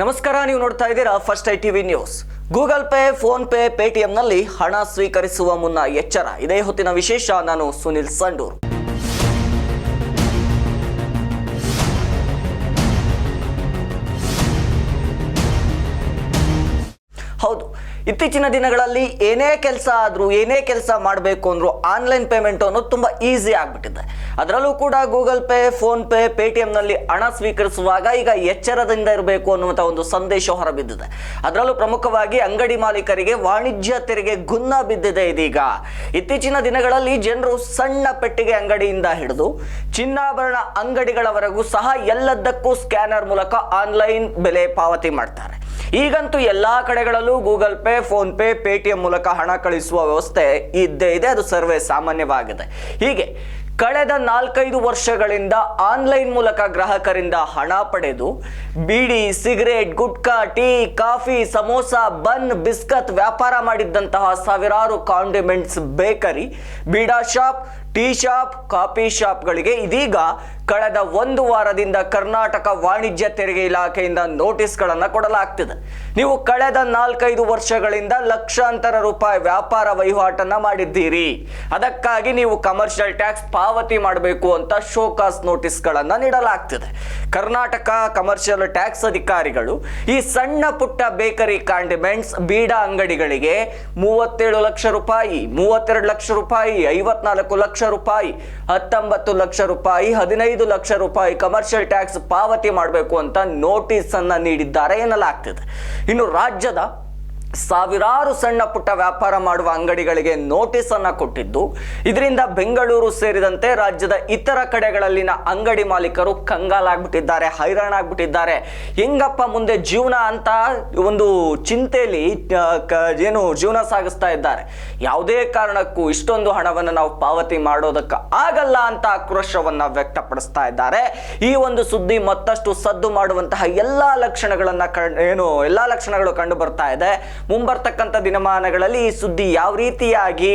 ನಮಸ್ಕಾರ, ನೀವು ನೋಡ್ತಾ ಇದ್ದೀರಾ first I TV news. Google Pay, PhonePe, ಪೇಟಿಎಂನಲ್ಲಿ ಹಣ ಸ್ವೀಕರಿಸುವ ಮುನ್ನ ಎಚ್ಚರ. ಇದೇ ಹೊತ್ತಿನ ವಿಶೇಷ, ನಾನು ಸುನಿಲ್ ಸಂಡೂರ್. ಹೌದು ಇತ್ತೀಚಿನ ದಿನಗಳಲ್ಲಿ ಏನೇ ಕೆಲಸ ಆದರೂ, ಏನೇ ಕೆಲಸ ಮಾಡಬೇಕು ಅಂದ್ರೂ ಆನ್ಲೈನ್ ಪೇಮೆಂಟ್ ಅನ್ನೋದು ತುಂಬ ಈಸಿ ಆಗಿಬಿಟ್ಟಿದೆ. ಅದರಲ್ಲೂ ಕೂಡ ಗೂಗಲ್ ಪೇ ಫೋನ್ ಪೇ ಪೇಟಿಎಂನಲ್ಲಿ ಹಣ ಸ್ವೀಕರಿಸುವಾಗ ಈಗ ಎಚ್ಚರದಿಂದ ಇರಬೇಕು ಅನ್ನುವಂಥ ಒಂದು ಸಂದೇಶ ಹೊರಬಿದ್ದಿದೆ. ಅದರಲ್ಲೂ ಪ್ರಮುಖವಾಗಿ ಅಂಗಡಿ ಮಾಲೀಕರಿಗೆ ವಾಣಿಜ್ಯ ತೆರಿಗೆ ಗುನ್ನ ಬಿದ್ದಿದೆ ಇದೀಗ. ಇತ್ತೀಚಿನ ದಿನಗಳಲ್ಲಿ ಜನರು ಸಣ್ಣ ಪೆಟ್ಟಿಗೆ ಅಂಗಡಿಯಿಂದ ಹಿಡಿದು, ಚಿನ್ನಾಭರಣ ಅಂಗಡಿಗಳವರೆಗೂ ಸಹ ಎಲ್ಲದಕ್ಕೂ ಸ್ಕ್ಯಾನರ್ ಮೂಲಕ ಆನ್ಲೈನ್ ಬೆಲೆ ಪಾವತಿ ಮಾಡ್ತಾರೆ. ಈಗಂತೂ ಎಲ್ಲಾ ಕಡೆಗಳಲ್ಲೂ Google Pay, PhonePe, Paytm ಮೂಲಕ ಹಣ ಕಳಿಸುವ ವ್ಯವಸ್ಥೆ ಇದ್ದೇ ಇದೆ. ಅದು ಸರ್ವೇ ಸಾಮಾನ್ಯವಾಗಿದೆ. ಹೀಗೆ ಕಳೆದ ನಾಲ್ಕೈದು ವರ್ಷಗಳಿಂದ ಆನ್ಲೈನ್ ಮೂಲಕ ಗ್ರಾಹಕರಿಂದ ಹಣ ಪಡೆದು bidi, cigarette, gutka, tea, coffee, samosa, bun, biscuit ವ್ಯಾಪಾರ ಮಾಡಿದ್ದಂತಹ ಸಾವಿರಾರು condiments bakery, beeda shop, tea shop, coffee ಶಾಪ್ಗಳಿಗೆ ಇದೀಗ ಕಳೆದ ಒಂದು ವಾರದಿಂದ ಕರ್ನಾಟಕ ವಾಣಿಜ್ಯ ತೆರಿಗೆ ಇಲಾಖೆಯಿಂದ ನೋಟಿಸ್ಗಳನ್ನು ಕೊಡಲಾಗ್ತಿದೆ. ನೀವು ಕಳೆದ ನಾಲ್ಕೈದು ವರ್ಷಗಳಿಂದ ಲಕ್ಷಾಂತರ ರೂಪಾಯಿ ವ್ಯಾಪಾರ ವಹಿವಾಟನ್ನ ಮಾಡಿದ್ದೀರಿ. ಅದಕ್ಕಾಗಿ ನೀವು ಕಮರ್ಷಿಯಲ್ ಟ್ಯಾಕ್ಸ್ ಪಾವತಿ ಮಾಡಬೇಕು ಅಂತ ಶೋಕಾಸ್ ನೋಟಿಸ್ಗಳನ್ನು ನೀಡಲಾಗ್ತಿದೆ. ಕರ್ನಾಟಕ ಕಮರ್ಷಿಯಲ್ ಟ್ಯಾಕ್ಸ್ ಅಧಿಕಾರಿಗಳು ಈ ಸಣ್ಣ ಪುಟ್ಟ ಬೇಕರಿ ಕಾಂಡಿಮೆಂಟ್ಸ್ ಬೀಡಾ ಅಂಗಡಿಗಳಿಗೆ ಮೂವತ್ತೇಳು ಲಕ್ಷ ರೂಪಾಯಿ, ಮೂವತ್ತೆರಡು ಲಕ್ಷ ರೂಪಾಯಿ, ಐವತ್ನಾಲ್ಕು ಲಕ್ಷ ರೂಪಾಯಿ, ಹತ್ತೊಂಬತ್ತು ಲಕ್ಷ ರೂಪಾಯಿ, ಹದಿನೈದು ಲಕ್ಷ ರೂಪಾಯಿ ಕಮರ್ಷಿಯಲ್ ಟ್ಯಾಕ್ಸ್ ಪಾವತಿ ಮಾಡಬೇಕು ಅಂತ ನೋಟಿಸ್ ಅನ್ನ ನೀಡಿದ್ದಾರೆ ಎನ್ನಲಾಗ್ತಿದೆ. ಇನ್ನು ರಾಜ್ಯದ ಸಾವಿರಾರು ಸಣ್ಣ ಪುಟ್ಟ ವ್ಯಾಪಾರ ಮಾಡುವ ಅಂಗಡಿಗಳಿಗೆ ನೋಟಿಸ್ ಅನ್ನ ಕೊಟ್ಟಿದ್ದು. ಇದರಿಂದ ಬೆಂಗಳೂರು ಸೇರಿದಂತೆ ರಾಜ್ಯದ ಇತರ ಕಡೆಗಳಲ್ಲಿನ ಅಂಗಡಿ ಮಾಲೀಕರು ಕಂಗಾಲಾಗ್ಬಿಟ್ಟಿದ್ದಾರೆ, ಹೈರಾಣಾಗ್ಬಿಟ್ಟಿದ್ದಾರೆ. ಹೆಂಗಪ್ಪ ಮುಂದೆ ಜೀವನ ಅಂತ ಒಂದು ಚಿಂತೆಯಲ್ಲಿ ಏನು ಜೀವನ ಸಾಗಿಸ್ತಾ ಇದ್ದಾರೆ. ಯಾವುದೇ ಕಾರಣಕ್ಕೂ ಇಷ್ಟೊಂದು ಹಣವನ್ನು ನಾವು ಪಾವತಿ ಮಾಡೋದಕ್ಕೆ ಆಗಲ್ಲ ಅಂತ ಆಕ್ರೋಶವನ್ನ ವ್ಯಕ್ತಪಡಿಸ್ತಾ ಇದ್ದಾರೆ. ಈ ಒಂದು ಸುದ್ದಿ ಮತ್ತಷ್ಟು ಸದ್ದು ಮಾಡುವಂತಹ ಎಲ್ಲಾ ಲಕ್ಷಣಗಳನ್ನ ಏನು, ಎಲ್ಲಾ ಲಕ್ಷಣಗಳು ಕಂಡು ಬರ್ತಾ ಇದೆ. ಮುಂಬರ್ತಕ್ಕಂಥ ದಿನಮಾನಗಳಲ್ಲಿ ಈ ಸುದ್ದಿ ಯಾವ ರೀತಿಯಾಗಿ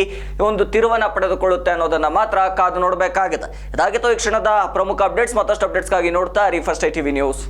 ಒಂದು ತಿರುವನ್ನು ಪಡೆದುಕೊಳ್ಳುತ್ತೆ ಅನ್ನೋದನ್ನ ಮಾತ್ರ ಕಾದು ನೋಡಬೇಕಾಗಿದೆ. ಇದಾಗಿತ್ತು ಈ ಕ್ಷಣದ ಪ್ರಮುಖ ಅಪ್ಡೇಟ್ಸ್, ಮತ್ತಷ್ಟು ಅಪ್ಡೇಟ್ಸ್ಗಾಗಿ ನೋಡ್ತಾ ರೀ ಫಸ್ಟ್ ಐ ಟಿವಿ ನ್ಯೂಸ್.